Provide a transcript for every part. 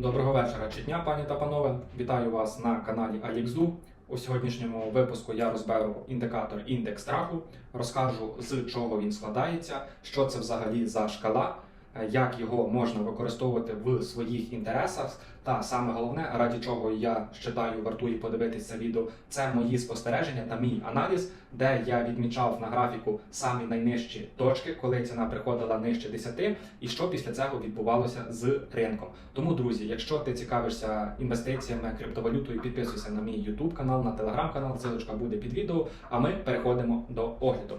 Доброго вечора чи дня, пані та панове. Вітаю вас на каналі AlixDu. У сьогоднішньому випуску я розберу індикатор індекс страху, розкажу з чого він складається, що це взагалі за шкала, як його можна використовувати в своїх інтересах. Та саме головне, раді чого я вважаю, вартує подивитися відео, це мої спостереження та мій аналіз, де я відмічав на графіку самі найнижчі точки, коли ціна приходила нижче 10, і що після цього відбувалося з ринком. Тому, друзі, якщо ти цікавишся інвестиціями, криптовалютою, підписуйся на мій YouTube канал, на телеграм канал, ссылочка буде під відео. А ми переходимо до огляду.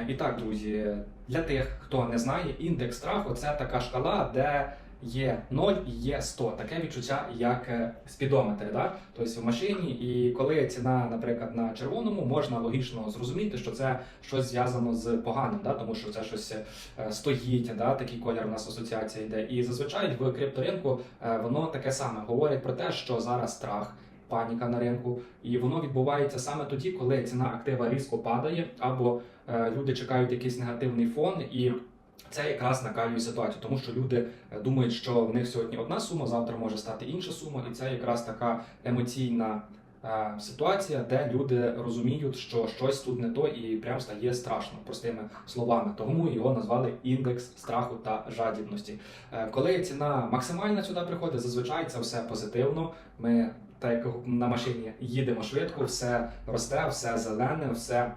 Е, І так, друзі, для тих, хто не знає, індекс страху це така шкала, де є 0 і є 100. Таке відчуття, як е, спідометр, да? тобто в машині. І коли ціна, наприклад, на червоному, можна логічно зрозуміти, що це щось зв'язано з поганим, да? тому що це щось е, стоїть, да? такий колір у нас асоціація йде. І зазвичай в крипторинку воно таке саме говорить про те, що зараз страх. Паніка на ринку, і воно відбувається саме тоді, коли ціна актива різко падає, або е, люди чекають якийсь негативний фон, і це якраз накалює ситуацію, тому що люди е, думають, що в них сьогодні одна сума, завтра може стати інша сума, і це якраз така емоційна е, ситуація, де люди розуміють, що щось тут не то, і прям стає страшно, простими словами. Тому його назвали індекс страху та жадібності. Коли ціна максимальна сюди приходить, зазвичай це все позитивно. Ми так як на машині їдемо швидко, все росте, все зелене, все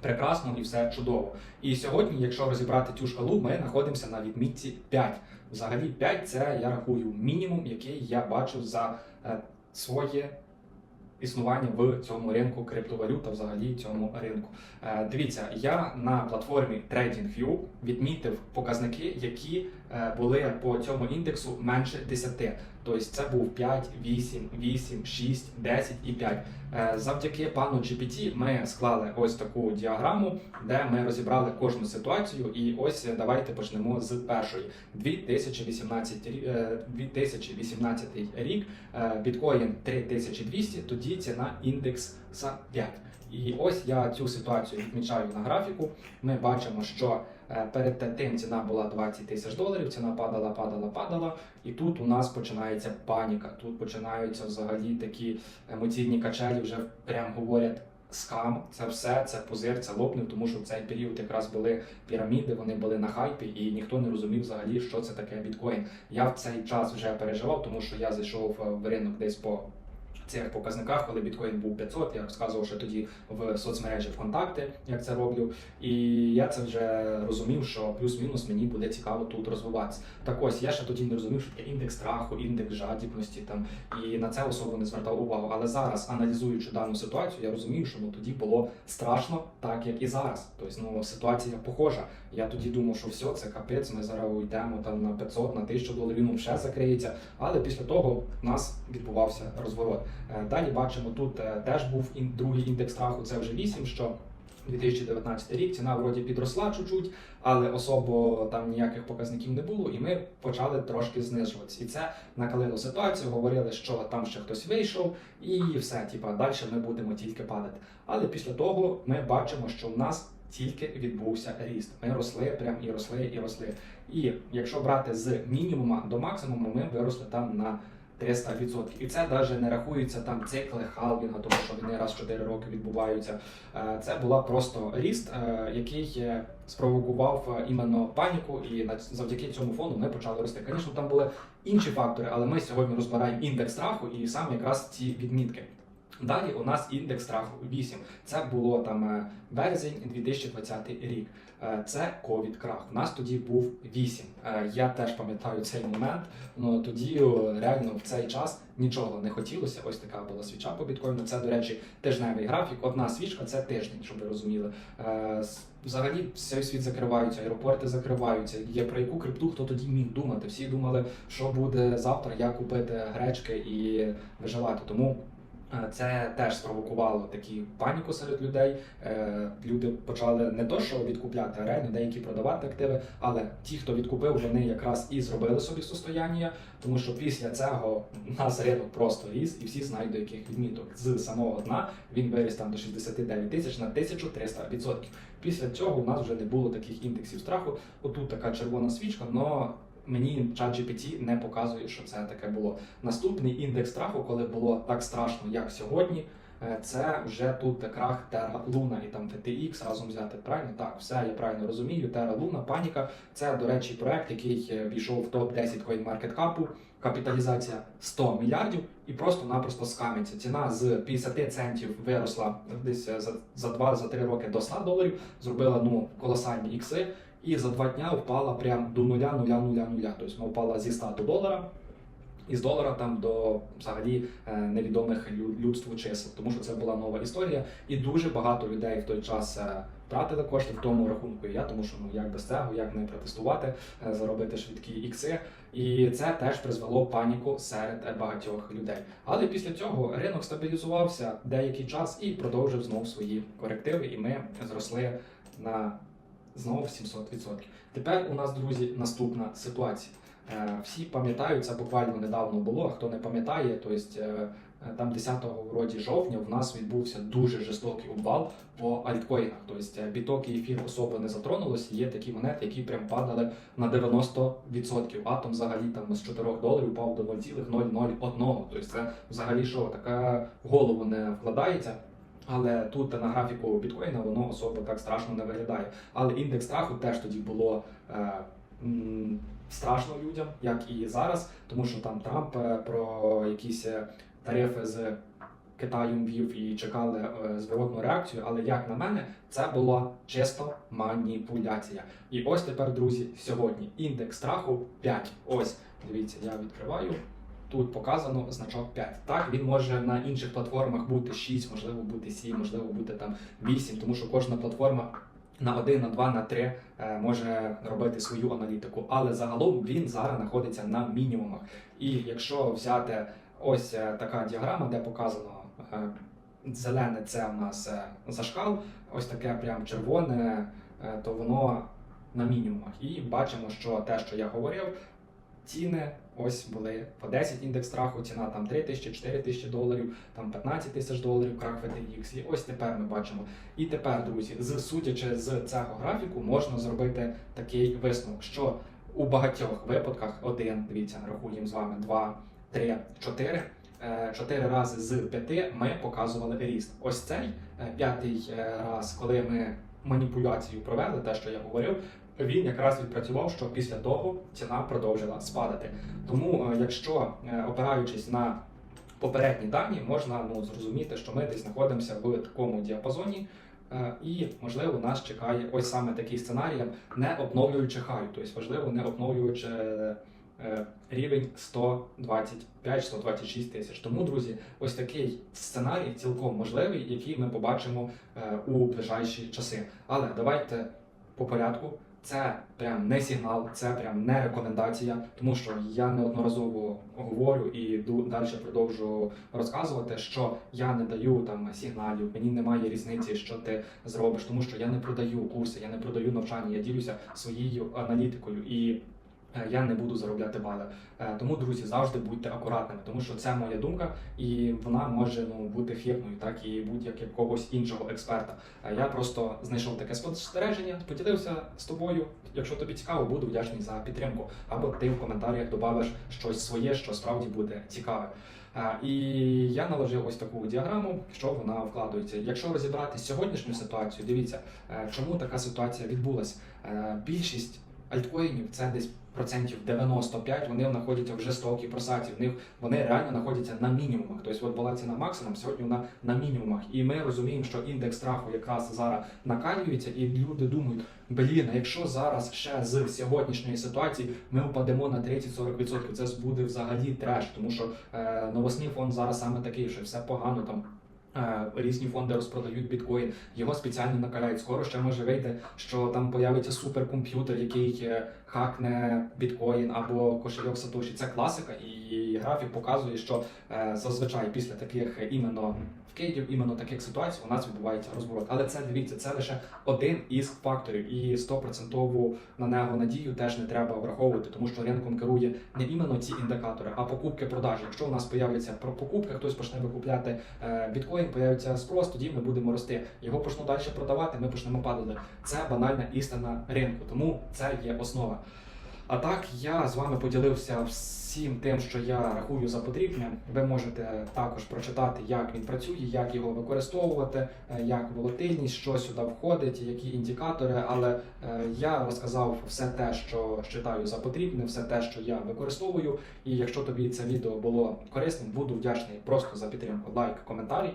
прекрасно і все чудово. І сьогодні, якщо розібрати цю шкалу, ми знаходимося на відмітці 5. Взагалі 5 це я рахую мінімум, який я бачу за е, своє існування в цьому ринку криптовалют та взагалі цьому ринку. Е, Дивіться, я на платформі TradingView відмітив показники, які е, були по цьому індексу менше 10. Тобто це був 5, 8, 8, 6, 10 і 5. Е, Завдяки пану GPT ми склали ось таку діаграму, де ми розібрали кожну ситуацію. І ось давайте почнемо з першої. 2018, рі- е, 2018 рік, біткоін 3200, тоді ціна індекс за 5. І ось я цю ситуацію відмічаю на графіку. Ми бачимо, що е, перед тим ціна була 20 тисяч доларів, ціна падала, падала, падала. І тут у нас починається паніка. Тут починаються взагалі такі емоційні качелі, вже прям говорять. Скам, це все, це позир, це лопнув, тому що в цей період якраз були піраміди, вони були на хайпі, і ніхто не розумів взагалі, що це таке біткоін. Я в цей час вже переживав, тому що я зайшов е, в ринок десь по цих показниках, коли біткоін був 500, я розказував ще тоді в соцмережі ВКонтакте, як це роблю. І я це вже розумів, що плюс-мінус мені буде цікаво тут розвиватися. Так ось я ще тоді не розумів, що таке індекс страху, індекс жадібності там і на це особо не звертав увагу. Але зараз, аналізуючи дану ситуацію, я розумію, що ну тоді було страшно, так як і зараз. Тобто, ну ситуація похожа. Я тоді думав, що все, це капець, ми зараз уйдемо там на 500, на 1000 доларів, ну ще закриється. Але після того в нас відбувався розворот. Е, Далі бачимо, тут е, теж був другий індекс страху, це вже 8, що 2019 рік ціна вроді підросла чуть-чуть, але особо там ніяких показників не було, і ми почали трошки знижуватися. І це накалило ситуацію, говорили, що там ще хтось вийшов, і все, типа, далі ми будемо тільки падати. Але після того ми бачимо, що в нас тільки відбувся ріст. Ми росли прям і росли, і росли. І якщо брати з мінімума до максимуму, ми виросли там на 300%. І це навіть не рахується там цикли халвінга, тому що вони раз в 4 роки відбуваються. Е, Це була просто ріст, е, який е, спровокував іменно паніку, і завдяки цьому фону ми почали рости. Звісно, там були інші фактори, але ми сьогодні розбираємо індекс страху і саме якраз ці відмітки. Далі у нас індекс страху 8. Це було там е, березень 2020 рік. Е, Це ковід крах. У нас тоді був 8. Е, Я теж пам'ятаю цей момент. Ну тоді реально в цей час нічого не хотілося. Ось така була свіча по біткоїну. Це, до речі, тижневий графік. Одна свічка це тиждень, щоб ви розуміли. Е, Взагалі, цей світ закриваються, аеропорти закриваються. Є про яку крипту хто тоді міг думати? Всі думали, що буде завтра, як купити гречки і виживати. Тому Е, Це теж спровокувало такі паніку серед людей. Е, Люди почали не то, що відкупляти, а реально деякі продавати активи. Але ті, хто відкупив, вони якраз і зробили собі состояння, тому що після цього нас ринок просто ріс, і всі знають до яких відміток. З самого дна він виріс там до 69 тисяч на 1300%. Після цього у нас вже не було таких індексів страху. Отут така червона свічка, але мені ChatGPT не показує, що це таке було. Наступний індекс страху, коли було так страшно, як сьогодні. е, Це вже тут крах Terra Luna і там FTX разом взяти. Правильно? Так, все я правильно розумію. Terra Luna, паніка. Це, до речі, проект, який е, війшов в топ 10 CoinMarketCap, капіталізація 100 мільярдів і просто-напросто скамиться. Ціна з 50 центів виросла десь е, за 2-3 роки до 100 доларів, зробила ну колосальні ікси. І за два дня впала прямо до нуля, нуля, нуля, нуля. Тобто вона впала зі 100 до долара. І з долара там до взагалі е, невідомих людству чисел, тому що це була нова історія, і дуже багато людей в той час е, втратили кошти в тому рахунку. І я, тому що ну як без цього, як не протестувати, е, заробити швидкі ікси. І це теж призвело паніку серед багатьох людей. Але після цього ринок стабілізувався деякий час і продовжив знову свої корективи, і ми зросли на знову 700%. Тепер у нас, друзі, наступна ситуація. Е, Всі пам'ятають, це буквально недавно було. а Хто не пам'ятає, то есть, е, там 10-го вроді жовтня в нас відбувся дуже жорстокий обвал по альткоїнах. Тобто біток і ефір особо не затронулося. Є такі монети, які прям падали на 90%. Атом взагалі там з 4 доларів впав до 0,001. Тобто це взагалі що така в голову не вкладається. Але тут на графіку біткоїна воно особо так страшно не виглядає. Але індекс страху теж тоді було е, м, страшно людям, як і зараз, тому що там Трамп е, про якісь е, тарифи з Китаєм вів і чекали е, зворотну реакцію. Але як на мене, це була чисто маніпуляція. І ось тепер, друзі, сьогодні індекс страху 5. Ось дивіться, я відкриваю. Тут показано значок 5. Так, він може на інших платформах бути 6, можливо, бути 7, можливо, бути там 8, тому що кожна платформа на 1, на 2, на 3 е, може робити свою аналітику. Але загалом він зараз знаходиться на мінімумах. І якщо взяти ось е, така діаграма, де показано е, зелене, це у нас зашкал, ось таке прям червоне, то воно на мінімумах. І бачимо, що те, що я говорив, ціни ось були по 10 індекс страху, ціна там 3 тисячі, 4 тисячі доларів, там 15 тисяч доларів, крах FTX. І ось тепер ми бачимо. І тепер, друзі, з судячи з цього графіку, можна зробити такий висновок, що у багатьох випадках один, дивіться, рахуємо з вами 2, 3, 4. е, Чотири рази з п'яти ми показували ріст. Ось цей е, п'ятий е, раз, коли ми маніпуляцію провели, те, що я говорив, він якраз відпрацював, що після того ціна продовжила спадати. Тому, е, якщо е, опираючись на попередні дані, можна ну, зрозуміти, що ми десь знаходимося в такому діапазоні. е, І можливо нас чекає ось саме такий сценарій, не обновлюючи хай, тобто важливо не обновлюючи рівень 125-126 тисяч. Тому, друзі, ось такий сценарій цілком можливий, який ми побачимо у ближайші часи. Але давайте по порядку. Це прям не сигнал, це прям не рекомендація, тому що я неодноразово говорю і йду далі продовжу розказувати, що я не даю там сигналів, мені немає різниці, що ти зробиш, тому що я не продаю курси, я не продаю навчання, я ділюся своєю аналітикою і. Е, Я не буду заробляти бали. Е, Тому, друзі, завжди будьте акуратними, тому що це моя думка, і вона може ну бути хибною, так і будь-як якогось іншого експерта. Е, Я просто знайшов таке спостереження, поділився з тобою. Якщо тобі цікаво, буду вдячний за підтримку. Або ти в коментарях додавиш щось своє, що справді буде цікаве. І я наложив ось таку діаграму, що вона вкладається. Якщо розібрати сьогоднішню ситуацію, дивіться, чому така ситуація відбулась. Е, Більшість альткоїнів це десь процентів 95, вони знаходяться в жестокій просаді. В них вони реально знаходяться на мінімумах. Тобто от була ціна максимум, сьогодні вона на мінімумах. І ми розуміємо, що індекс страху якраз зараз накалюється, і люди думають, блін, а якщо зараз ще з сьогоднішньої ситуації ми впадемо на 30-40%, це буде взагалі треш, тому що е, новосний фонд зараз саме такий, що все погано там. Е, Різні фонди розпродають біткоін, його спеціально накаляють. Скоро ще може вийти, що там появиться суперкомп'ютер, який е, хакне біткоін або кошельок Сатоші. Це класика, і графік показує, що е, зазвичай після таких іменно вкидів, іменно таких ситуацій у нас відбувається розворот. Але це дивіться, це лише один із факторів, і 100% на нього надію теж не треба враховувати, тому що ринком керує не іменно ці індикатори, а покупки продажі. Якщо у нас появляться про покупки, хтось почне викупляти е, біткоін, появиться спрос, тоді ми будемо рости. Його почнуть далі продавати, ми почнемо падати. Це банальна істина ринку, тому це є основа. А так, я з вами поділився всім тим, що я рахую за потрібне. Ви можете також прочитати, як він працює, як його використовувати, е, як волатильність, що сюди входить, які індикатори. Але е, я розказав все те, що вважаю за потрібне, все те, що я використовую. І якщо тобі це відео було корисним, буду вдячний просто за підтримку, лайк, коментарій.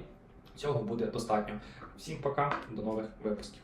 Цього буде достатньо. Всім пока, до нових випусків.